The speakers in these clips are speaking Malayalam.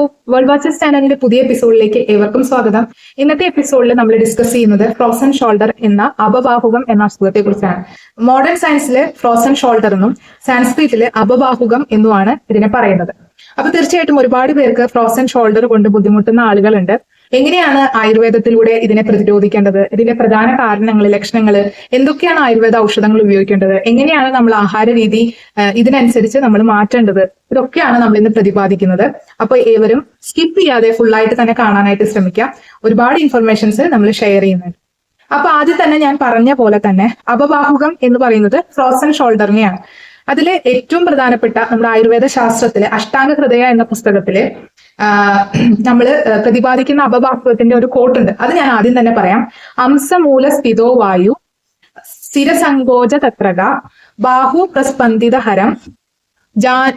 വേൾഡ് വാച്ചസ് ചാനലിന്റെ പുതിയ എപ്പിസോഡിലേക്ക് ഏവർക്കും സ്വാഗതം. ഇന്നത്തെ എപ്പിസോഡിൽ നമ്മൾ ഡിസ്കസ് ചെയ്യുന്നത് ഫ്രോസൺ ഷോൾഡർ എന്ന അപബാഹുകം എന്ന അസുഖത്തെ കുറിച്ചാണ് മോഡേൺ സയൻസിൽ ഫ്രോസൺ ഷോൾഡർ എന്നും സാൻസ്ക്രിറ്റിൽ അപബാഹുകം എന്നുമാണ് ഇതിനെ പറയുന്നത്. അപ്പൊ തീർച്ചയായിട്ടും ഒരുപാട് പേർക്ക് ഫ്രോസൺ ഷോൾഡർ കൊണ്ട് ബുദ്ധിമുട്ടുന്ന ആളുകളുണ്ട്. എങ്ങനെയാണ് ആയുർവേദത്തിലൂടെ ഇതിനെ പ്രതിരോധിക്കേണ്ടത്? ഇതിന്റെ പ്രധാന കാരണങ്ങൾ ലക്ഷണങ്ങൾ എന്തൊക്കെയാണ് ആയുർവേദ ഔഷധങ്ങൾ ഉപയോഗിക്കേണ്ടത്? എങ്ങനെയാണ് നമ്മൾ ആഹാര രീതി ഇതിനനുസരിച്ച് നമ്മൾ മാറ്റേണ്ടത്? ഇതൊക്കെയാണ് നമ്മൾ ഇന്ന് പ്രതിപാദിക്കുന്നത്. അപ്പൊ ഏവരും സ്കിപ്പ് ചെയ്യാതെ ഫുള്ളായിട്ട് തന്നെ കാണാനായിട്ട് ശ്രമിക്കാം. ഒരുപാട് ഇൻഫർമേഷൻസ് നമ്മൾ ഷെയർ ചെയ്യുന്നുണ്ട്. അപ്പൊ ആദ്യം തന്നെ ഞാൻ പറഞ്ഞ പോലെ തന്നെ അപബാഹുകം എന്ന് പറയുന്നത് ഫ്രോസൺ ഷോൾഡറിനെയാണ് അതിലെ ഏറ്റവും പ്രധാനപ്പെട്ട നമ്മുടെ ആയുർവേദ ശാസ്ത്രത്തിലെ അഷ്ടാംഗ ഹൃദയ എന്ന പുസ്തകത്തിൽ നമ്മൾ പ്രതിപാദിക്കുന്ന അപവാസ്തവത്തിന്റെ ഒരു കോട്ടുണ്ട് അത് ഞാൻ ആദ്യം തന്നെ പറയാം. അംസമൂല സ്ഥിതോ വായു സ്ഥിരസങ്കോച തത്രക ബാഹു പ്രസ്പന്ദിത ഹരം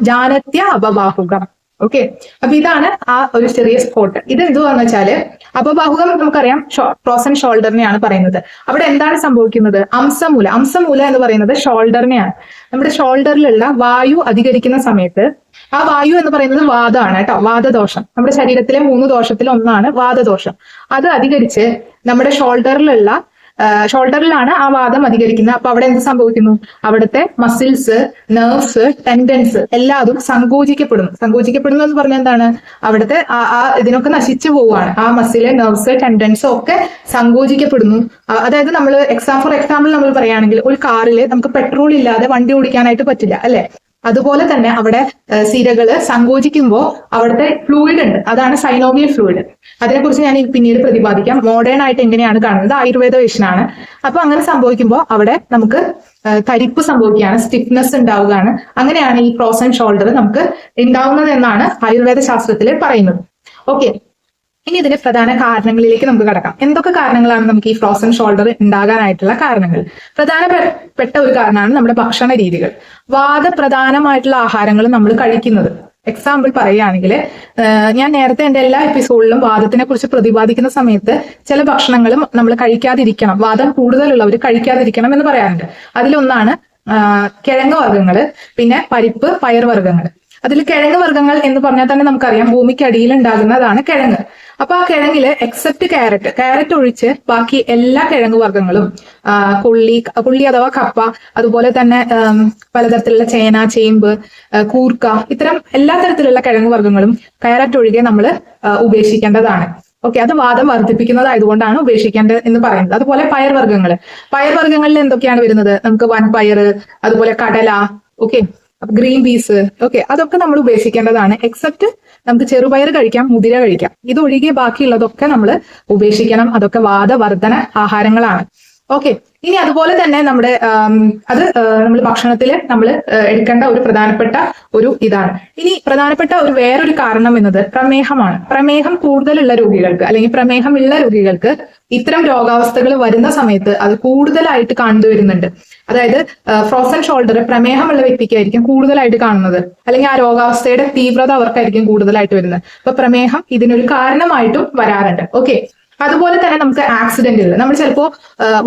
ജാനത്യ അപബാഹുകം ഓക്കെ അപ്പൊ ഇതാണ് ആ ഒരു ചെറിയ സ്പോട്ട് ഇത് എന്തുവാന്ന് വെച്ചാൽ അപബാഹുകം നമുക്കറിയാം ഫ്രോസൺ ഷോൾഡറിനെയാണ് പറയുന്നത്. അവിടെ എന്താണ് സംഭവിക്കുന്നത്? അംസമൂല. അംസമൂല എന്ന് പറയുന്നത് ഷോൾഡറിനെയാണ് നമ്മുടെ ഷോൾഡറിലുള്ള വായു അധികരിക്കുന്ന സമയത്ത് ആ വായു എന്ന് പറയുന്നത് വാദമാണ് കേട്ടോ. വാദദോഷം. നമ്മുടെ ശരീരത്തിലെ മൂന്ന് ദോഷത്തിൽ ഒന്നാണ് വാദദോഷം. അത് അധികരിച്ച് നമ്മുടെ ഷോൾഡറിലുള്ള ഷോൾഡറിലാണ് ആ വാദം അധികരിക്കുന്നത്. അപ്പൊ അവിടെ എന്ത് സംഭവിക്കുന്നു? അവിടുത്തെ മസിൽസ് നെർവ്സ് ടെൻഡൻസ് എല്ലാതും സങ്കോചിക്കപ്പെടുന്നു. സങ്കോചിക്കപ്പെടുന്നു എന്ന് പറഞ്ഞാൽ എന്താണ്? അവിടുത്തെ ആ ഇതിനൊക്കെ നശിച്ചു പോവുകയാണ്. ആ മസിൽ നെർവ്സ് ടെൻഡൻസ് ഒക്കെ സങ്കോചിക്കപ്പെടുന്നു. അതായത് നമ്മൾ എക്സാം ഫോർ എക്സാമ്പിൾ നമ്മൾ പറയുകയാണെങ്കിൽ ഒരു കാറിൽ നമുക്ക് പെട്രോൾ ഇല്ലാതെ വണ്ടി ഓടിക്കാനായിട്ട് പറ്റില്ല അല്ലെ? അതുപോലെ തന്നെ അവിടെ സിരകൾ സങ്കോചിക്കുമ്പോൾ അവിടുത്തെ ഫ്ലൂയിഡ് ഉണ്ട്. അതാണ് സൈനോവിയൽ ഫ്ലൂയിഡ് അതിനെക്കുറിച്ച് ഞാൻ പിന്നീട് പ്രതിപാദിക്കാം. മോഡേൺ ആയിട്ട് എങ്ങനെയാണ് കാണുന്നത്? ആയുർവേദ വിഷനാണ്. അപ്പൊ അങ്ങനെ സംഭവിക്കുമ്പോൾ അവിടെ നമുക്ക് കരിപ്പ് സംഭവിക്കുകയാണ്. സ്റ്റിഫ്നെസ് ഉണ്ടാവുകയാണ്. അങ്ങനെയാണ് ഈ ക്രോസ് ആൻഡ് ഷോൾഡർ നമുക്ക് ഉണ്ടാവുന്നത് എന്നാണ് ആയുർവേദ ശാസ്ത്രത്തിൽ പറയുന്നത്. ഓക്കെ ഇനി ഇതിന്റെ പ്രധാന കാരണങ്ങളിലേക്ക് നമുക്ക് കടക്കാം. എന്തൊക്കെ കാരണങ്ങളാണ് നമുക്ക് ഈ ഫ്രോസൺ ഷോൾഡർ ഉണ്ടാകാനായിട്ടുള്ള കാരണങ്ങൾ? പ്രധാനപ്പെട്ട ഒരു കാരണമാണ് നമ്മുടെ ഭക്ഷണ രീതികൾ. വാദപ്രധാനമായിട്ടുള്ള ആഹാരങ്ങൾ നമ്മൾ കഴിക്കുന്നത്. എക്സാമ്പിൾ പറയുകയാണെങ്കിൽ ഞാൻ നേരത്തെ എന്റെ എല്ലാ എപ്പിസോഡിലും വാദത്തിനെ കുറിച്ച് പ്രതിപാദിക്കുന്ന സമയത്ത് ചില ഭക്ഷണങ്ങളും നമ്മൾ കഴിക്കാതിരിക്കണം. വാദം കൂടുതലുള്ളവർ കഴിക്കാതിരിക്കണം എന്ന് പറയാറുണ്ട്. അതിലൊന്നാണ് കിഴങ്ങ് വർഗങ്ങൾ പിന്നെ പരിപ്പ് പയർ വർഗങ്ങൾ. അതിൽ കിഴങ്ങ് വർഗങ്ങൾ എന്ന് പറഞ്ഞാൽ തന്നെ നമുക്കറിയാം ഭൂമിക്കടിയിൽ ഉണ്ടാകുന്നതാണ് കിഴങ്ങ്. അപ്പൊ ആ കിഴങ്ങിൽ എക്സെപ്റ്റ് ക്യാരറ്റ് ക്യാരറ്റ് ഒഴിച്ച് ബാക്കി എല്ലാ കിഴങ്ങ് വർഗങ്ങളും കുള്ളി കൊള്ളി അഥവാ കപ്പ അതുപോലെ തന്നെ പലതരത്തിലുള്ള ചേന ചേമ്പ് കൂർക്ക ഇത്തരം എല്ലാ തരത്തിലുള്ള കിഴങ്ങ് വർഗങ്ങളും ക്യാരറ്റ് ഒഴികെ നമ്മൾ ഉപേക്ഷിക്കേണ്ടതാണ്. ഓക്കെ അത് വാദം വർദ്ധിപ്പിക്കുന്നതായതുകൊണ്ടാണ് ഉപേക്ഷിക്കേണ്ടത് എന്ന് പറയുന്നത്. അതുപോലെ പയർവർഗങ്ങൾ പയർവർഗങ്ങളിൽ എന്തൊക്കെയാണ് വരുന്നത്? നമുക്ക് വൻപയർ അതുപോലെ കടല ഓക്കെ ഗ്രീൻ പീസ്. ഓക്കെ അതൊക്കെ നമ്മൾ ഉപേക്ഷിക്കേണ്ടതാണ്. എക്സെപ്റ്റ് നമുക്ക് ചെറുപയർ കഴിക്കാം മുതിര കഴിക്കാം. ഇതൊഴികെ ബാക്കിയുള്ളതൊക്കെ നമ്മൾ ഉപേക്ഷിക്കണം. അതൊക്കെ വാദവർദ്ധന ആഹാരങ്ങളാണ്. ഓക്കെ ഇനി അതുപോലെ തന്നെ നമ്മുടെ അത് നമ്മൾ ഭക്ഷണത്തിൽ നമ്മൾ എടുക്കേണ്ട ഒരു പ്രധാനപ്പെട്ട ഒരു ഇതാണ്. ഇനി പ്രധാനപ്പെട്ട ഒരു വേറൊരു കാരണം എന്നത് പ്രമേഹമാണ്. പ്രമേഹം കൂടുതലുള്ള രോഗികൾക്ക് അല്ലെങ്കിൽ പ്രമേഹമുള്ള രോഗികൾക്ക് ഇത്തരം രോഗാവസ്ഥകൾ വരുന്ന സമയത്ത് അത് കൂടുതലായിട്ട് കണ്ടുവരുന്നുണ്ട് അതായത് ഫ്രോസൺ ഷോൾഡർ പ്രമേഹമുള്ള വ്യക്തിക്കായിരിക്കും കൂടുതലായിട്ട് കാണുന്നത്. അല്ലെങ്കിൽ ആ രോഗാവസ്ഥയുടെ തീവ്രത അവർക്കായിരിക്കും കൂടുതലായിട്ട് വരുന്നത്. അപ്പൊ പ്രമേഹം ഇതിനൊരു കാരണമായിട്ടും വരാറുണ്ട്. ഓക്കെ അതുപോലെ തന്നെ നമുക്ക് ആക്സിഡന്റുകൾ നമ്മൾ ചിലപ്പോൾ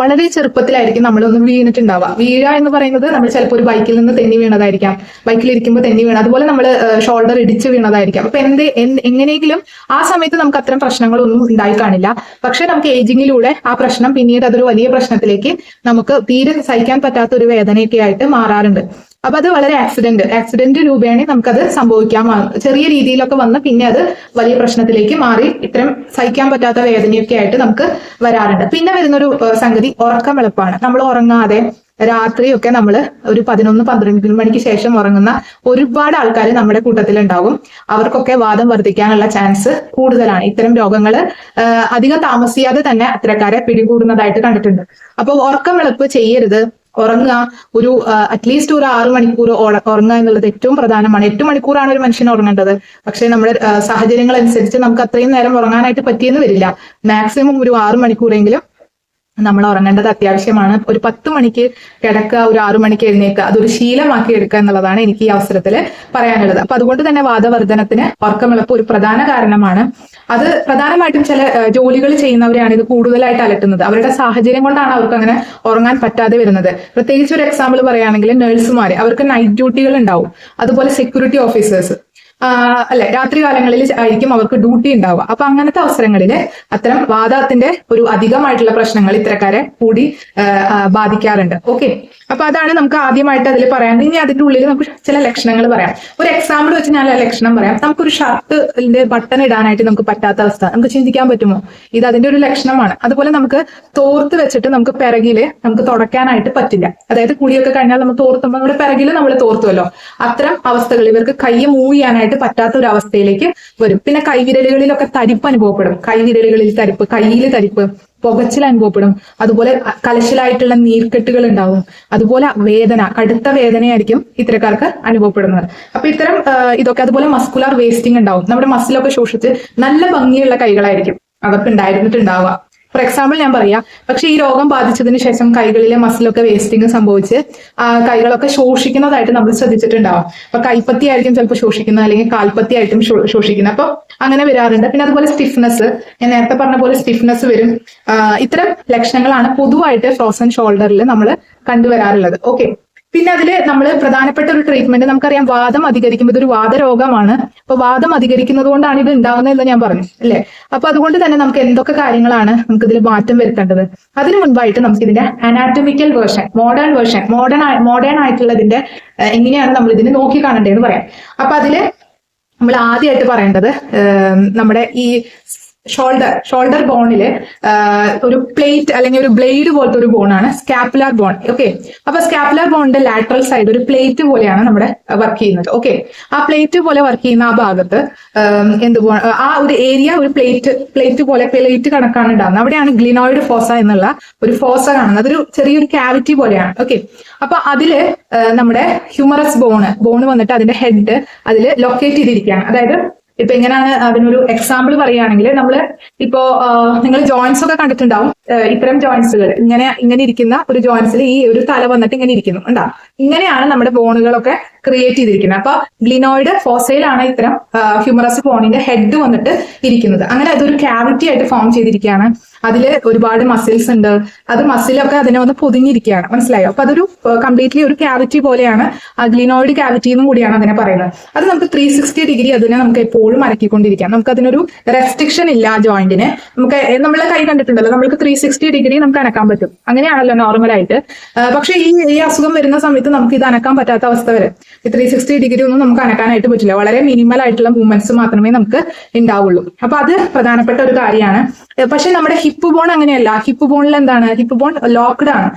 വളരെ ചെറുപ്പത്തിലായിരിക്കും നമ്മളൊന്ന് വീണിട്ടുണ്ടാവുക. വീഴ എന്ന് പറയുന്നത് നമ്മൾ ചിലപ്പോൾ ഒരു ബൈക്കിൽ നിന്ന് തെന്നി വീണതായിരിക്കാം. ബൈക്കിൽ ഇരിക്കുമ്പോൾ തെന്നി വീണ അതുപോലെ നമ്മൾ ഷോൾഡർ ഇടിച്ച് വീണതായിരിക്കാം. അപ്പൊ എന്ത് എങ്ങനെയെങ്കിലും ആ സമയത്ത് നമുക്ക് അത്തരം പ്രശ്നങ്ങളൊന്നും ഉണ്ടായി കാണില്ല. പക്ഷെ നമുക്ക് ഏജിങ്ങിലൂടെ ആ പ്രശ്നം പിന്നീട് അതൊരു വലിയ പ്രശ്നത്തിലേക്ക് നമുക്ക് തീരെ സഹിക്കാൻ പറ്റാത്ത ഒരു വേദനയൊക്കെ ആയിട്ട് മാറാറുണ്ട്. അപ്പൊ അത് വളരെ ആക്സിഡന്റ് ആക്സിഡന്റ് രൂപേണ നമുക്കത് സംഭവിക്കാം. ചെറിയ രീതിയിലൊക്കെ വന്ന് പിന്നെ അത് വലിയ പ്രശ്നത്തിലേക്ക് മാറി ഇത്തരം സഹിക്കാൻ പറ്റാത്ത വേദനയൊക്കെ ആയിട്ട് നമുക്ക് വരാറുണ്ട്. പിന്നെ വരുന്നൊരു സംഗതി ഉറക്കം എളുപ്പമാണ് നമ്മൾ ഉറങ്ങാതെ രാത്രിയൊക്കെ നമ്മൾ ഒരു പതിനൊന്ന് പന്ത്രണ്ട് മണിക്ക് ശേഷം ഉറങ്ങുന്ന ഒരുപാട് ആൾക്കാർ നമ്മുടെ കൂട്ടത്തിൽ ഉണ്ടാകും അവർക്കൊക്കെ വാദം വർദ്ധിക്കാനുള്ള ചാൻസ് കൂടുതലാണ്. ഇത്തരം രോഗങ്ങൾ അധികം താമസിയാതെ തന്നെ അത്തരക്കാരെ പിടികൂടുന്നതായിട്ട് കണ്ടിട്ടുണ്ട്. അപ്പോൾ ഉറക്കം എളുപ്പ് ചെയ്യരുത്. ഉറങ്ങുക ഒരു അറ്റ്ലീസ്റ്റ് ഒരു ആറ് മണിക്കൂർ ഉറ- ഉറങ്ങുക എന്നുള്ളത് ഏറ്റവും പ്രധാനമാണ്. എട്ട് മണിക്കൂറാണ് ഒരു മനുഷ്യൻ ഉറങ്ങേണ്ടത്. പക്ഷെ നമ്മുടെ സാഹചര്യങ്ങൾ അനുസരിച്ച് നമുക്ക് അത്രയും നേരം ഉറങ്ങാനായിട്ട് പറ്റിയെന്ന് വരില്ല. മാക്സിമം ഒരു ആറ് മണിക്കൂറെങ്കിലും നമ്മൾ ഉറങ്ങേണ്ടത് അത്യാവശ്യമാണ്. ഒരു പത്ത് മണിക്ക് കിടക്കുക ഒരു ആറു മണിക്ക് എഴുന്നേക്കുക അതൊരു ശീലമാക്കി എടുക്കുക എന്നുള്ളതാണ് എനിക്ക് ഈ അവസരത്തിൽ പറയാനുള്ളത്. അപ്പൊ അതുകൊണ്ട് തന്നെ വാദവർദ്ധനത്തിന് ഉറക്കമിളപ്പ് ഒരു പ്രധാന കാരണമാണ്. അത് പ്രധാനമായിട്ടും ചില ജോലികൾ ചെയ്യുന്നവരെയാണ് ഇത് കൂടുതലായിട്ട് അലട്ടുന്നത്. അവരുടെ സാഹചര്യം കൊണ്ടാണ് അവർക്ക് അങ്ങനെ ഉറങ്ങാൻ പറ്റാതെ വരുന്നത്. പ്രത്യേകിച്ച് ഒരു എക്സാമ്പിൾ പറയുകയാണെങ്കിൽ നഴ്സുമാർ അവർക്ക് നൈറ്റ് ഡ്യൂട്ടികൾ ഉണ്ടാവും. അതുപോലെ സെക്യൂരിറ്റി ഓഫീസേഴ്സ് അല്ലെ രാത്രി കാലങ്ങളിൽ ആയിരിക്കും അവർക്ക് ഡ്യൂട്ടി ഉണ്ടാവുക. അപ്പൊ അങ്ങനത്തെ അവസരങ്ങളിൽ അത്തരം വാദത്തിന്റെ ഒരു അധികമായിട്ടുള്ള പ്രശ്നങ്ങൾ ഇത്തരക്കാരെ കൂടി ബാധിക്കാറുണ്ട്. ഓക്കെ അപ്പൊ അതാണ് നമുക്ക് ആദ്യമായിട്ട് അതിൽ പറയാൻ. ഇനി അതിന്റെ ഉള്ളിൽ നമുക്ക് ചില ലക്ഷണങ്ങൾ പറയാം. ഒരു എക്സാമ്പിൾ വെച്ച് ഞാൻ ലക്ഷണം പറയാം. നമുക്കൊരു ഷർട്ടിന്റെ ബട്ടൺ ഇടാനായിട്ട് നമുക്ക് പറ്റാത്ത അവസ്ഥ. നമുക്ക് ചിന്തിക്കാൻ പറ്റുമോ? ഇത് അതിന്റെ ഒരു ലക്ഷണമാണ്. അതുപോലെ നമുക്ക് തോർത്ത് വെച്ചിട്ട് നമുക്ക് പിറകിൽ നമുക്ക് തുടയ്ക്കാനായിട്ട് പറ്റില്ല. അതായത് കുളിയൊക്കെ കഴിഞ്ഞാൽ നമ്മൾ തോർത്തുമ്പോൾ നമ്മുടെ പിറകിൽ നമ്മൾ തോർത്തുമല്ലോ അത്തരം അവസ്ഥകൾ ഇവർക്ക് കൈ മൂവ് ചെയ്യാനായിട്ട് പറ്റാത്ത ഒരു അവസ്ഥയിലേക്ക് വരും. പിന്നെ കൈവിരലുകളിലൊക്കെ തരിപ്പ് അനുഭവപ്പെടും. കൈവിരലുകളിൽ തരിപ്പ് കയ്യിൽ തരിപ്പ്. പുകച്ചിൽ അനുഭവപ്പെടും. അതുപോലെ കലശലായിട്ടുള്ള നീർക്കെട്ടുകൾ ഉണ്ടാവും. അതുപോലെ വേദന കടുത്ത വേദനയായിരിക്കും ഇത്തരക്കാർക്ക് അനുഭവപ്പെടുന്നത്. അപ്പൊ ഇത്തരം ഇതൊക്കെ അതുപോലെ മസ്കുലാർ വേസ്റ്റിംഗ് ഉണ്ടാവും. നമ്മുടെ മസിലൊക്കെ ശോഷിച്ച് നല്ല ഭംഗിയുള്ള കൈകളായിരിക്കും അവർക്ക് ഉണ്ടായിരുന്നിട്ടുണ്ടാവുക ഫോർ എക്സാമ്പിൾ ഞാൻ പറയാം. പക്ഷെ ഈ രോഗം ബാധിച്ചതിന് ശേഷം കൈകളിലെ മസിലൊക്കെ വേസ്റ്റിംഗ് സംഭവിച്ച് കൈകളൊക്കെ ശോഷിക്കുന്നതായിട്ട് നമ്മൾ ശ്രദ്ധിച്ചിട്ടുണ്ടാവും. അപ്പൊ കൈപ്പത്തി ആയിരിക്കും ചിലപ്പോൾ ശോഷിക്കുന്നത് അല്ലെങ്കിൽ കാൽപ്പത്തി ആയിട്ടും ശോഷിക്കുന്നത്. അപ്പൊ അങ്ങനെ വരാറുണ്ട്. പിന്നെ അതുപോലെ സ്റ്റിഫ്നെസ് ഞാൻ നേരത്തെ പറഞ്ഞ പോലെ സ്റ്റിഫ്നെസ് വരും. ഇത്തരം ലക്ഷണങ്ങളാണ് പൊതുവായിട്ട് ഫ്രോസൺ ഷോൾഡറിൽ നമ്മൾ കണ്ടുവരാറുള്ളത്. ഓക്കെ പിന്നെ അതിൽ നമ്മൾ പ്രധാനപ്പെട്ട ഒരു ട്രീറ്റ്മെന്റ് നമുക്കറിയാം വാദം അധികരിക്കുമ്പോൾ ഇതൊരു വാദരോഗമാണ്. അപ്പൊ വാദം അധികരിക്കുന്നത് കൊണ്ടാണ് ഇത് ഉണ്ടാകുന്നതെന്ന് ഞാൻ പറഞ്ഞു അല്ലെ? അപ്പൊ അതുകൊണ്ട് തന്നെ നമുക്ക് എന്തൊക്കെ കാര്യങ്ങളാണ് നമുക്ക് ഇതിൽ മാറ്റം വരുത്തേണ്ടത്? അതിനു മുൻപായിട്ട് നമുക്ക് ഇതിന്റെ anatomical version modern version modern modern ആയിട്ടുള്ളതിന്റെ എങ്ങനെയാണ് നമ്മൾ ഇതിനെ നോക്കി കാണേണ്ടതെന്ന് പറയാം. അപ്പൊ അതിൽ നമ്മൾ ആദ്യമായിട്ട് പറയേണ്ടത് നമ്മുടെ ഈ ഷോൾഡർ ഷോൾഡർ ബോണിൽ ഒരു പ്ലേറ്റ് അല്ലെങ്കിൽ ഒരു ബ്ലേഡ് പോലത്തെ ഒരു ബോണാണ് സ്കാപ്പുലാർ ബോൺ ഓക്കെ അപ്പൊ സ്കാപ്പുലാർ ബോണിന്റെ ലാറ്ററൽ സൈഡ് ഒരു പ്ലേറ്റ് പോലെയാണ് നമ്മുടെ വർക്ക് ചെയ്യുന്നത്. ഓക്കെ ആ പ്ലേറ്റ് പോലെ വർക്ക് ചെയ്യുന്ന ആ ഭാഗത്ത് എന്ത് ആ ഒരു ഏരിയ ഒരു പ്ലേറ്റ് പ്ലേറ്റ് പോലെ പ്ലേറ്റ് കണക്കാണ് ഉണ്ടാകുന്നത് അവിടെയാണ് ഗ്ലിനോയിഡ് ഫോസ എന്നുള്ള ഒരു ഫോസ കാണുന്നത്. അതൊരു ചെറിയൊരു ക്യാവിറ്റി പോലെയാണ്. ഓക്കെ അപ്പൊ അതിൽ നമ്മുടെ ഹ്യൂമറസ് ബോണ് ബോണ് വന്നിട്ട് അതിന്റെ ഹെഡ് അതിൽ ലൊക്കേറ്റ് ചെയ്തിരിക്കുകയാണ്. അതായത് ഇപ്പൊ എങ്ങനെയാണ് അതിനൊരു എക്സാമ്പിൾ പറയുകയാണെങ്കിൽ നമ്മൾ ഇപ്പോ നിങ്ങൾ ജോയിന്റ്സ് ഒക്കെ കണ്ടിട്ടുണ്ടാവും. ഇത്തരം ജോയിൻസുകൾ ഇങ്ങനെ ഇങ്ങനെ ഇരിക്കുന്ന ഒരു ജോയിൻസിൽ ഈ ഒരു തല വന്നിട്ട് ഇങ്ങനെ ഇരിക്കുന്നു ഉണ്ടാ ഇങ്ങനെയാണ് നമ്മുടെ ബോണുകളൊക്കെ ക്രിയേറ്റ് ചെയ്തിരിക്കുന്നത്. അപ്പൊ ഗ്ലിനോയിഡ് ഫോസൈലാണ് ഇത്തരം ഹ്യൂമറസ് ബോണിന്റെ ഹെഡ് വന്നിട്ട് ഇരിക്കുന്നത്. അങ്ങനെ അതൊരു ക്യാവിറ്റി ആയിട്ട് ഫോം ചെയ്തിരിക്കുകയാണ്. അതിൽ ഒരുപാട് മസിൽസ് ഉണ്ട്. അത് മസിലൊക്കെ അതിനെ ഒന്ന് പൊതിഞ്ഞിരിക്കുകയാണ്. മനസ്സിലായോ? അപ്പൊ അതൊരു കംപ്ലീറ്റ്ലി ഒരു ക്യാവിറ്റി പോലെയാണ് ആ ഗ്ലിനോയിഡ് ക്യാവിറ്റി എന്നും കൂടിയാണ് അതിനെ പറയുന്നത്. അത് നമുക്ക് ത്രീ സിക്സ്റ്റി ഡിഗ്രി അതിനെ നമുക്ക് എപ്പോഴും അരക്കിക്കൊണ്ടിരിക്കാം നമുക്ക് അതിനൊരു റെസ്ട്രിക്ഷൻ ഇല്ല ജോയിന്റിന് നമുക്ക് നമ്മളെ കൈ കണ്ടിട്ടുണ്ടല്ലോ നമ്മൾക്ക് ത്രീ സിക്സ്റ്റി ഡിഗ്രി നമുക്ക് അനക്കാൻ പറ്റും. അങ്ങനെയാണല്ലോ ആ, പക്ഷേ ഈ ഈ അസുഖം വരുന്ന സമയത്ത് നമുക്ക് ഇത് അനക്കാൻ പറ്റാത്ത അവസ്ഥ വരെ. ഈ ത്രീ സിക്സ്റ്റി ഡിഗ്രി ഒന്നും നമുക്ക് അനക്കാനായിട്ട് പറ്റില്ല. വളരെ മിനിമൽ ആയിട്ടുള്ള മൂവ്മെന്റ്സ് മാത്രമേ നമുക്ക് ഉണ്ടാവുള്ളൂ അപ്പൊ അത് പ്രധാനപ്പെട്ട ഒരു കാര്യമാണ്. പക്ഷെ നമ്മുടെ ഹിപ്പ് ബോൺ അങ്ങനെയല്ല. ഹിപ്പ് ബോണിൽ എന്താണ്? ഹിപ്പ് ബോൺ ലോക്ക്ഡ് ആണ്.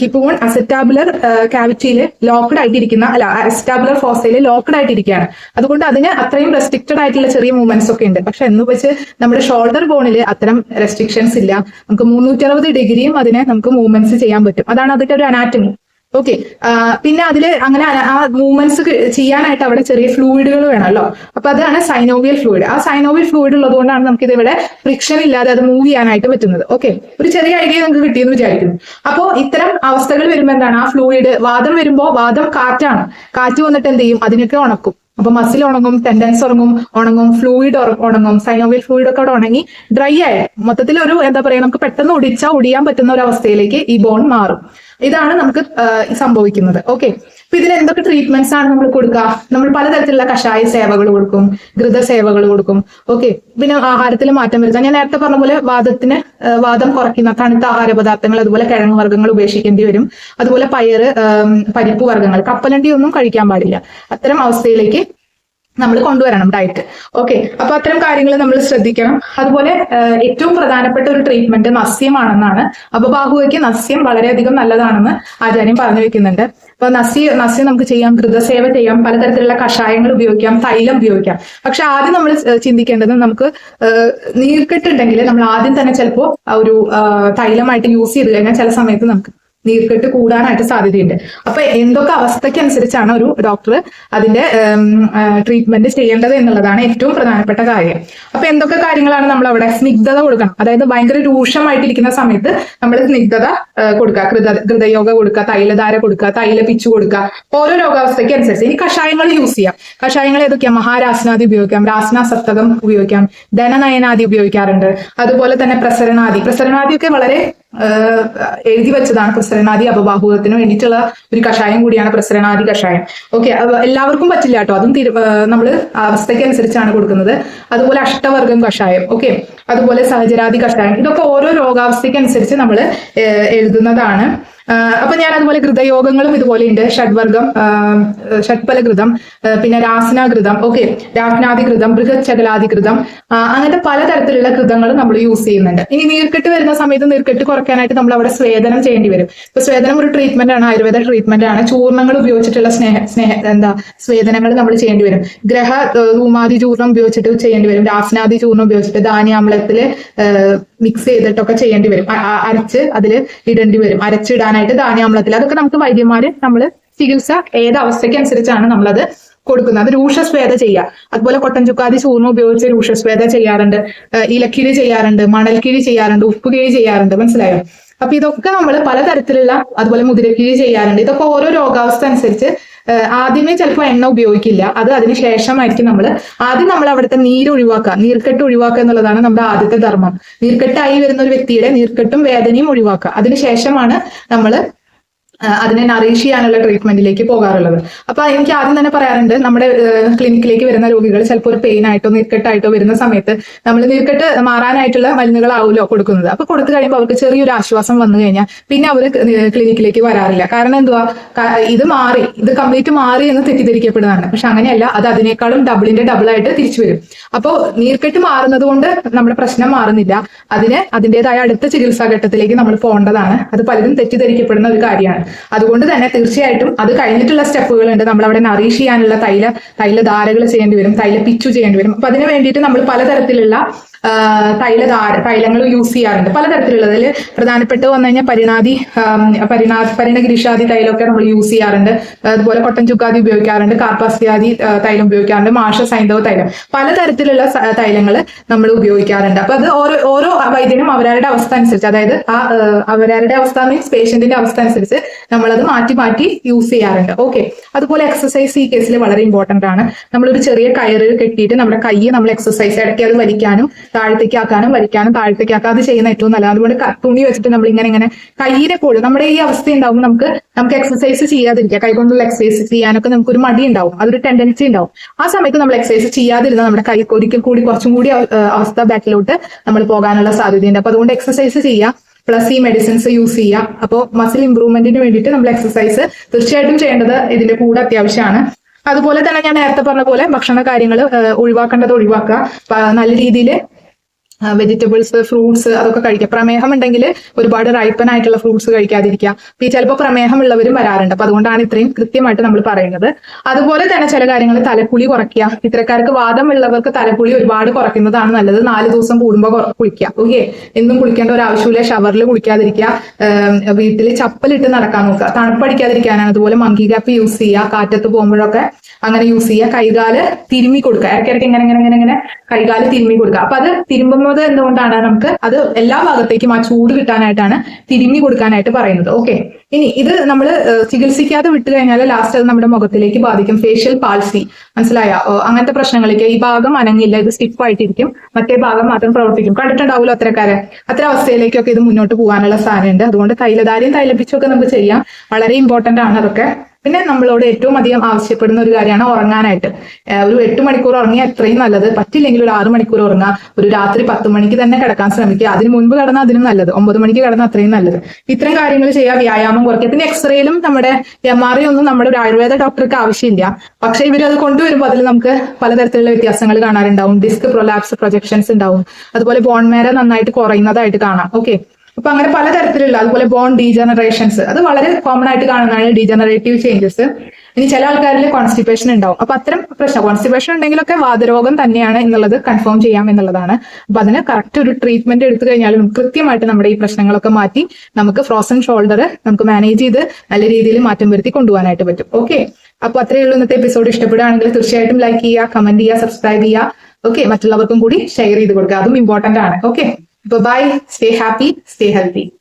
ഹിപ്പ് ബോൺ അസെറ്റാബുലർ ക്യാവിറ്റിയിൽ ലോക്ക്ഡ് ആയിട്ടിരിക്കുന്ന അല്ല അസെറ്റാബുലർ ഫോസയിൽ ലോക്ക്ഡ് ആയിട്ടിരിക്കുകയാണ്. അതുകൊണ്ട് അതിന് അത്രയും റെസ്ട്രിക്റ്റഡ് ആയിട്ടുള്ള ചെറിയ മൂവ്മെന്റ്സ് ഒക്കെ ഉണ്ട്. പക്ഷെ എന്ന് വെച്ച് നമ്മുടെ ഷോൾഡർ ബോണിൽ അത്തരം റെസ്ട്രിക്ഷൻസ് ഇല്ല. നമുക്ക് മുന്നൂറ്റി അറുപത് ഡിഗ്രിയും അതിനെ നമുക്ക് മൂവ്മെന്റ്സ് ചെയ്യാൻ പറ്റും. അതാണ് അതിന്റെ ഒരു അനാറ്റമി ഓക്കെ പിന്നെ അതിൽ അങ്ങനെ ആ മൂവ്മെന്റ്സ് ചെയ്യാനായിട്ട് അവിടെ ചെറിയ ഫ്ലൂയിഡുകൾ വേണമല്ലോ. അപ്പൊ അതാണ് സൈനോവിയൽ ഫ്ലൂയിഡ് ആ സൈനോവിയൽ ഫ്ലൂയിഡ് ഉള്ളതുകൊണ്ടാണ് നമുക്ക് ഇതിവിടെ ഫ്രിക്ഷൻ ഇല്ലാതെ അത് മൂവ് ചെയ്യാനായിട്ട് പറ്റുന്നത്. ഓക്കെ ഒരു ചെറിയ ഐഡിയ നമുക്ക് കിട്ടിയെന്ന് വിചാരിക്കുന്നു. അപ്പോൾ ഇത്തരം അവസ്ഥകൾ വരുമ്പോൾ എന്താണ്? ആ ഫ്ലൂയിഡ് വാദം വരുമ്പോൾ വാദം കാറ്റാണ്. കാറ്റ് വന്നിട്ട് എന്ത് ചെയ്യും? അതിനൊക്കെ ഉണക്കും. അപ്പൊ മസിൽ ഉണങ്ങും ടെൻഡൻസ് ഉറങ്ങും ഉണങ്ങും ഫ്ലൂയിഡ് ഉണങ്ങും. സൈനോവിയൽ ഫ്ലൂയിഡ് ഒക്കെ അവിടെ ഉണങ്ങി ഡ്രൈ ആയി. മൊത്തത്തിൽ ഒരു എന്താ പറയാ നമുക്ക് പെട്ടെന്ന് ഒടിച്ചാൽ ഒടിയാൻ പറ്റുന്ന ഒരു അവസ്ഥയിലേക്ക് ഈ ബോൺ മാറും. ഇതാണ് നമുക്ക് സംഭവിക്കുന്നത്. ഓക്കെ അപ്പൊ ഇതിന് എന്തൊക്കെ ട്രീറ്റ്മെന്റ്സ് ആണ് നമ്മൾ കൊടുക്കുക നമ്മൾ പലതരത്തിലുള്ള കഷായ സേവകൾ കൊടുക്കും ഘൃത സേവകൾ കൊടുക്കും. ഓക്കെ പിന്നെ ആഹാരത്തിൽ മാറ്റം വരുത്താം ഞാൻ നേരത്തെ പറഞ്ഞ പോലെ വാദത്തിന് വാദം കുറയ്ക്കുന്ന തണുത്ത ആഹാര പദാർത്ഥങ്ങൾ അതുപോലെ കിഴങ്ങ് വർഗങ്ങൾ ഉപേക്ഷിക്കേണ്ടി വരും. അതുപോലെ പയറ് പരിപ്പ് വർഗങ്ങൾ. കപ്പലണ്ടി ഒന്നും കഴിക്കാൻ പാടില്ല. അത്തരം അവസ്ഥയിലേക്ക് നമ്മൾ കൊണ്ടുവരണം ഡയറ്റ് ഓക്കെ അപ്പൊ അത്തരം കാര്യങ്ങൾ നമ്മൾ ശ്രദ്ധിക്കണം. അതുപോലെ ഏറ്റവും പ്രധാനപ്പെട്ട ഒരു ട്രീറ്റ്മെന്റ് നസ്യമാണെന്നാണ്. അപബാഹുവയ്ക്ക് നസ്യം വളരെയധികം നല്ലതാണെന്ന് ആചാര്യം പറഞ്ഞു വെക്കുന്നുണ്ട്. അപ്പൊ നസ്യ നസ്യം നമുക്ക് ചെയ്യാം ഘൃതസേവ ചെയ്യാം പലതരത്തിലുള്ള കഷായങ്ങൾ ഉപയോഗിക്കാം തൈലം ഉപയോഗിക്കാം. പക്ഷെ ആദ്യം നമ്മൾ ചിന്തിക്കേണ്ടത് നമുക്ക് നീർക്കെട്ടുണ്ടെങ്കിൽ നമ്മൾ ആദ്യം തന്നെ ചിലപ്പോൾ ഒരു തൈലമായിട്ട് യൂസ് ചെയ്ത് കഴിഞ്ഞാൽ ചില സമയത്ത് നമുക്ക് നീർക്കെട്ട് കൂടാനായിട്ട് സാധ്യതയുണ്ട്. അപ്പൊ എന്തൊക്കെ അവസ്ഥയ്ക്ക് അനുസരിച്ചാണ് ഒരു ഡോക്ടർ അതിന്റെ ട്രീറ്റ്മെന്റ് ചെയ്യേണ്ടത് എന്നുള്ളതാണ് ഏറ്റവും പ്രധാനപ്പെട്ട കാര്യം. അപ്പൊ എന്തൊക്കെ കാര്യങ്ങളാണ് നമ്മൾ അവിടെ സ്നിഗ്ധത കൊടുക്കണം? അതായത് ഭയങ്കര രൂക്ഷമായിട്ടിരിക്കുന്ന സമയത്ത് നമ്മൾ സ്നിഗ്ധത കൊടുക്കുക. കൃത ഹൃദയോഗ കൊടുക്കുക തൈലധാര കൊടുക്കുക തൈല പിച്ചു കൊടുക്കുക. ഓരോ രോഗാവസ്ഥയ്ക്ക് അനുസരിച്ച് ഇനി കഷായങ്ങൾ യൂസ് ചെയ്യാം. കഷായങ്ങൾ ഏതൊക്കെയാണ് മഹാരാസനാദി ഉപയോഗിക്കാം രാസന സപ്തകം ഉപയോഗിക്കാം ധനനയനാദി ഉപയോഗിക്കാറുണ്ട്. അതുപോലെ തന്നെ പ്രസരണാദി. പ്രസരണാദിയൊക്കെ വളരെ എഴുതി വെച്ചതാണ് പ്രസരണാദി അപബാഹുകത്തിന് വേണ്ടിയിട്ടുള്ള ഒരു കഷായം കൂടിയാണ് പ്രസരണാദി കഷായം. ഓക്കെ എല്ലാവർക്കും പറ്റില്ല കേട്ടോ. അതും നമ്മൾ അവസ്ഥയ്ക്ക് അനുസരിച്ചാണ് കൊടുക്കുന്നത്. അതുപോലെ അഷ്ടവർഗം കഷായം ഓക്കെ അതുപോലെ സഹചരാദി കഷായം. ഇതൊക്കെ ഓരോ രോഗാവസ്ഥയ്ക്ക് അനുസരിച്ച് നമ്മൾ എഴുതുന്നതാണ്. അപ്പൊ ഞാൻ അതുപോലെ ഘൃതയോഗങ്ങളും ഇതുപോലെ ഉണ്ട് ഷഡ്വർഗം ഷഡ്ഫലകൃതം പിന്നെ രാസനാകൃതം ഓക്കെ രാജ്ഞാതിഘൃതം ബൃഹച്ചകലാധികൃതം അങ്ങനത്തെ പലതരത്തിലുള്ള കൃതങ്ങൾ നമ്മൾ യൂസ് ചെയ്യുന്നുണ്ട്. ഇനി നീർക്കെട്ട് വരുന്ന സമയത്ത് നീർക്കെട്ട് കുറയ്ക്കാനായിട്ട് നമ്മൾ അവിടെ സ്വേദനം ചെയ്യേണ്ടി വരും. ഇപ്പൊ സ്വേദനം ഒരു ട്രീറ്റ്മെന്റ് ആണ് ആയുർവേദ ട്രീറ്റ്മെന്റ് ആണ്. ചൂർണങ്ങൾ ഉപയോഗിച്ചിട്ടുള്ള സ്നേഹ സ്നേഹ എന്താ സ്വേദനങ്ങൾ നമ്മൾ ചെയ്യേണ്ടി വരും. ഗ്രഹ ഉമാതി ചൂർണം ഉപയോഗിച്ചിട്ട് ചെയ്യേണ്ടി വരും. രാസനാദി ചൂർണം ഉപയോഗിച്ചിട്ട് ധാന്യാമ്ലത്തിൽ മിക്സ് ചെയ്തിട്ടൊക്കെ ചെയ്യേണ്ടി വരും. അരച്ച് അതിൽ ഇടേണ്ടി വരും. അരച്ചിടാനായിട്ട് ധാന്യാമ്ലത്തിൽ അതൊക്കെ നമുക്ക് വൈദ്യന്മാര് നമ്മൾ ചികിത്സ ഏത് അവസ്ഥയ്ക്ക് നമ്മളത് കൊടുക്കുന്നത്. അത് രൂക്ഷസ്വേദ ചെയ്യുക. അതുപോലെ കൊട്ടൻചുക്കാതി ചുക്കാതി ചൂർണം ഉപയോഗിച്ച് രൂക്ഷസ്വേദ ചെയ്യാറുണ്ട്. ഇലക്കിഴി ചെയ്യാറുണ്ട് മണൽക്കിഴി ചെയ്യാറുണ്ട് ഉപ്പുകിഴി ചെയ്യാറുണ്ട്. മനസ്സിലായോ? അപ്പൊ ഇതൊക്കെ നമ്മൾ പലതരത്തിലുള്ള അതുപോലെ മുതിരക്കിഴി ചെയ്യാറുണ്ട്. ഇതൊക്കെ ഓരോ രോഗാവസ്ഥ അനുസരിച്ച് ആദ്യമേ ചിലപ്പോൾ എണ്ണ ഉപയോഗിക്കില്ല. അത് അതിന് ശേഷമായിരിക്കും നമ്മൾ ആദ്യം നമ്മൾ അവിടുത്തെ നീര് ഒഴിവാക്കുക. നീർക്കെട്ട് ഒഴിവാക്കുക എന്നുള്ളതാണ് നമ്മുടെ ആദ്യത്തെ ധർമ്മം. നീർക്കെട്ടായി വരുന്ന ഒരു വ്യക്തിയുടെ നീർക്കെട്ടും വേദനയും ഒഴിവാക്കുക. അതിനുശേഷമാണ് നമ്മൾ അതിനെ നറീഷ് ചെയ്യാനുള്ള ട്രീറ്റ്മെന്റിലേക്ക് പോകാറുള്ളത്. അപ്പൊ എനിക്ക് ആദ്യം തന്നെ പറയാറുണ്ട് നമ്മുടെ ക്ലിനിക്കിലേക്ക് വരുന്ന രോഗികൾ ചിലപ്പോൾ ഒരു പെയിൻ ആയിട്ടോ നീർക്കെട്ടായിട്ടോ വരുന്ന സമയത്ത് നമ്മൾ നീർക്കെട്ട് മാറാനായിട്ടുള്ള മരുന്നുകളാവുമല്ലോ കൊടുക്കുന്നത്. അപ്പൊ കൊടുത്തു കഴിയുമ്പോൾ അവർക്ക് ചെറിയൊരു ആശ്വാസം വന്നു കഴിഞ്ഞാൽ പിന്നെ അവർ ക്ലിനിക്കിലേക്ക് വരാറില്ല. കാരണം എന്തുവാ? ഇത് മാറി ഇത് കംപ്ലീറ്റ് മാറി എന്ന് തെറ്റിദ്ധരിക്കപ്പെടുന്നതാണ്. പക്ഷെ അങ്ങനെയല്ല അത് അതിനേക്കാളും ഡബിളിന്റെ ഡബിൾ ആയിട്ട് തിരിച്ചു വരും. അപ്പോൾ നീർക്കെട്ട് മാറുന്നത് കൊണ്ട് നമ്മുടെ പ്രശ്നം മാറുന്നില്ല. അതിന് അതിന്റെതായ അടുത്ത ചികിത്സാ ഘട്ടത്തിലേക്ക് നമ്മൾ പോകേണ്ടതാണ്. അത് പലരും തെറ്റിദ്ധരിക്കപ്പെടുന്ന ഒരു കാര്യമാണ്. അതുകൊണ്ട് തന്നെ തീർച്ചയായിട്ടും അത് കഴിഞ്ഞിട്ടുള്ള സ്റ്റെപ്പുകളുണ്ട്. നമ്മൾ അവിടെ നറീഷ് ചെയ്യാനുള്ള തൈല തൈലധാരകൾ ചെയ്യേണ്ടി വരും തൈല പിച്ചു ചെയ്യേണ്ടി വരും. അപ്പൊ അതിന് വേണ്ടിയിട്ട് നമ്മൾ പലതരത്തിലുള്ള തൈലധാര തൈലങ്ങൾ യൂസ് ചെയ്യാറുണ്ട്. പലതരത്തിലുള്ളതിൽ പ്രധാനപ്പെട്ട് വന്നു കഴിഞ്ഞാൽ പരിണാതി പരിണാ പരിണഗിരിഷാദി തൈലമൊക്കെ നമ്മൾ യൂസ് ചെയ്യാറുണ്ട്. അതുപോലെ കൊട്ടൻ ചുക്കാദി ഉപയോഗിക്കാറുണ്ട്. കാർപ്പാസ്യാദി തൈലം ഉപയോഗിക്കാറുണ്ട്. മാഷ സൈന്ധവ തൈലം. പലതരത്തിലുള്ള തൈലങ്ങൾ നമ്മൾ ഉപയോഗിക്കാറുണ്ട്. അപ്പൊ അത് ഓരോ ഓരോ വൈദ്യനും അവരവരുടെ അവസ്ഥ അനുസരിച്ച് അതായത് ആ അവരവരുടെ അവസ്ഥ മീൻസ് പേഷ്യന്റിന്റെ അവസ്ഥ അനുസരിച്ച് നമ്മളത് മാറ്റി മാറ്റി യൂസ് ചെയ്യാറുണ്ട്. ഓക്കെ അതുപോലെ എക്സസൈസ് ഈ കേസിൽ വളരെ ഇമ്പോർട്ടന്റ് ആണ്. നമ്മളൊരു ചെറിയ കയറ് കെട്ടിയിട്ട് നമ്മുടെ കൈ നമ്മൾ എക്സസൈസ് ഇടയ്ക്ക് അത് വലിക്കാനും താഴത്തേക്ക് ആക്കാനും വലിക്കാനും താഴത്തേക്ക് അത് ചെയ്യുന്ന ഏറ്റവും നല്ലത്. അതുകൊണ്ട് തുണി വെച്ചിട്ട് നമ്മൾ ഇങ്ങനെ ഇങ്ങനെ കയ്യിനെ പോലും നമ്മുടെ ഈ അവസ്ഥ ഉണ്ടാവും നമുക്ക് നമുക്ക് എക്സസൈസ് ചെയ്യാതിരിക്കുക. കൈ കൊണ്ടുള്ള എക്സസൈസ് ചെയ്യാനൊക്കെ നമുക്ക് ഒരു മടി ഉണ്ടാവും. അതൊരു ടെൻഡൻസി ഉണ്ടാവും. ആ സമയത്ത് നമ്മൾ എക്സസൈസ് ചെയ്യാതിരുന്ന നമ്മുടെ കൈ ഒരിക്കൽ കൂടി കുറച്ചും കൂടി അവസ്ഥ ബാക്കിലോട്ട് നമ്മൾ പോകാനുള്ള സാധ്യതയുണ്ട്. അപ്പൊ അതുകൊണ്ട് എക്സസൈസ് ചെയ്യുക. പ്ലസ് ഈ മെഡിസിൻസ് യൂസ് ചെയ്യുക. അപ്പോൾ മസിൽ ഇംപ്രൂവ്മെന്റിന് വേണ്ടിയിട്ട് നമ്മൾ എക്സസൈസ് തീർച്ചയായിട്ടും ചെയ്യേണ്ടത് ഇതിന്റെ കൂടെ അത്യാവശ്യമാണ്. അതുപോലെ തന്നെ ഞാൻ നേരത്തെ പറഞ്ഞ പോലെ ഭക്ഷണ കാര്യങ്ങൾ ഒഴിവാക്കേണ്ടത് ഒഴിവാക്കുക. നല്ല രീതിയിൽ വെജിറ്റബിൾസ് ഫ്രൂട്ട്സ് അതൊക്കെ കഴിക്കുക. പ്രമേഹം ഉണ്ടെങ്കിൽ ഒരുപാട് റൈപ്പൻ ആയിട്ടുള്ള ഫ്രൂട്ട്സ് കഴിക്കാതിരിക്കുക. ഈ ചിലപ്പോൾ പ്രമേഹമുള്ളവരും വരാറുണ്ട്. അപ്പൊ അതുകൊണ്ടാണ് ഇത്രയും കൃത്യമായിട്ട് നമ്മൾ പറയുന്നത്. അതുപോലെ തന്നെ ചില കാര്യങ്ങൾ തലക്കുളി കുറയ്ക്കുക. ഇത്തരക്കാർക്ക് വാദമുള്ളവർക്ക് തലക്കുളി ഒരുപാട് കുറയ്ക്കുന്നതാണ് നല്ലത്. നാല് ദിവസം കൂടുമ്പോൾ കുളിക്കുക. ഓക്കെ? എന്നും കുളിക്കേണ്ട ഒരു ആവശ്യമില്ല. ഷവറിൽ കുളിക്കാതിരിക്കുക. വീട്ടിൽ ചപ്പലിട്ട് നടക്കാൻ നോക്കുക. തണുപ്പടിക്കാതിരിക്കാനാണ്. അതുപോലെ മങ്കി ഗ്യാപ്പ് യൂസ് ചെയ്യുക. കാറ്റത്ത് പോകുമ്പോഴൊക്കെ അങ്ങനെ യൂസ് ചെയ്യുക. കൈകാൽ തിരുമ്മി കൊടുക്കുക. ഇടയ്ക്കിടയ്ക്ക് ഇങ്ങനെ ഇങ്ങനെ ഇങ്ങനെ ഇങ്ങനെ കൈകാൽ തിരുമ്മി കൊടുക്കുക. അപ്പൊ അത് തിരുമ്പുന്നത് എന്തുകൊണ്ടാണ് നമുക്ക് അത് എല്ലാ ഭാഗത്തേക്കും ആ ചൂട് കിട്ടാനായിട്ടാണ് തിരുമ്മി കൊടുക്കാനായിട്ട് പറയുന്നത്. ഓക്കെ ഇനി ഇത് നമ്മൾ ചികിത്സിക്കാതെ വിട്ടു കഴിഞ്ഞാൽ ലാസ്റ്റ് അത് നമ്മുടെ മുഖത്തിലേക്ക് ബാധിക്കും. ഫേഷ്യൽ പാൽസി മനസ്സിലായ? അങ്ങനത്തെ പ്രശ്നങ്ങളൊക്കെ ഈ ഭാഗം അനങ്ങില്ല ഇത് സ്റ്റിഫ് ആയിട്ടിരിക്കും. മറ്റേ ഭാഗം മാത്രം പ്രവർത്തിക്കും. കണ്ടിട്ടുണ്ടാവുമല്ലോ അത്രക്കാരെ അത്ര അവസ്ഥയിലേക്കൊക്കെ ഇത് മുന്നോട്ട് പോകാനുള്ള സാധ്യതയുണ്ട്. അതുകൊണ്ട് തൈലധാര്യം തൈലപ്പിച്ചൊക്കെ നമുക്ക് ചെയ്യാം. വളരെ ഇമ്പോർട്ടന്റ് ആണ് അതൊക്കെ. പിന്നെ നമ്മളോട് ഏറ്റവും അധികം ആവശ്യപ്പെടുന്ന ഒരു കാര്യമാണ് ഉറങ്ങാനായിട്ട്. ഒരു എട്ട് മണിക്കൂർ ഉറങ്ങിയാൽ എത്രയും നല്ലത്. പറ്റില്ലെങ്കിൽ ഒരു ആറ് മണിക്കൂർ ഉറങ്ങുക ഒരു രാത്രി പത്ത് മണിക്ക് തന്നെ കിടക്കാൻ ശ്രമിക്കുക. അതിന് മുൻപ് കിടന്നാൽ അതിനും നല്ലത്. ഒമ്പത് മണിക്ക് കിടന്നാൽ അത്രയും നല്ലത്. ഇത്തരം കാര്യങ്ങൾ ചെയ്യുക വ്യായാമം കുറയ്ക്കുക. പിന്നെ എക്സ്റേയിലും നമ്മുടെ എം ആർ ഐ ഒന്നും നമ്മുടെ ഒരു ആയുർവേദ ഡോക്ടർക്ക് ആവശ്യമില്ല. പക്ഷേ അത് കൊണ്ടുവരുമ്പോൾ അതിൽ നമുക്ക് പലതരത്തിലുള്ള വ്യത്യാസങ്ങൾ കാണാറുണ്ടാവും. ഡിസ്ക് പ്രൊലാപ്സ് പ്രൊജക്ഷൻസ് ഉണ്ടാവും. അതുപോലെ ബോൺമേര നന്നായിട്ട് കുറയുന്നതായിട്ട് കാണാം. ഓക്കെ അപ്പൊ അങ്ങനെ പലതരത്തിലുള്ള അതുപോലെ ബോൺ ഡീജനറേഷൻസ് അത് വളരെ കോമൺ ആയിട്ട് കാണുന്നതാണ് ഡീജനറേറ്റീവ് ചേഞ്ചസ് ഇനി ചില ആൾക്കാരിൽ കോൺസ്റ്റിപ്പേഷൻ ഉണ്ടാവും. അപ്പൊ അത്തരം പ്രശ്നം കോൺസ്റ്റിപ്പേഷൻ ഉണ്ടെങ്കിലൊക്കെ വാതരോഗം തന്നെയാണ് എന്നുള്ളത് കൺഫേം ചെയ്യാം എന്നുള്ളതാണ്. അപ്പൊ അതിന് കറക്റ്റ് ഒരു ട്രീറ്റ്മെന്റ് എടുത്തു കഴിഞ്ഞാലും കൃത്യമായിട്ട് നമ്മുടെ ഈ പ്രശ്നങ്ങളൊക്കെ മാറ്റി നമുക്ക് ഫ്രോസൺ ഷോൾഡർ നമുക്ക് മാനേജ് ചെയ്ത് നല്ല രീതിയിൽ മാറ്റം വരുത്തി കൊണ്ടുപോകാനായിട്ട് പറ്റും. ഓക്കെ അപ്പൊ അത്രയേ ഉള്ളൂ ഇന്നത്തെ എപ്പിസോഡ് ഇഷ്ടപ്പെടുകയാണെങ്കിൽ തീർച്ചയായിട്ടും ലൈക്ക് ചെയ്യുക കമന്റ് ചെയ്യുക സബ്സ്ക്രൈബ് ചെയ്യുക. ഓക്കെ മറ്റുള്ളവർക്കും കൂടി ഷെയർ ചെയ്ത് കൊടുക്കുക. അതും ഇമ്പോർട്ടന്റ് ആണ്. Okay Bye bye. Stay happy, stay healthy.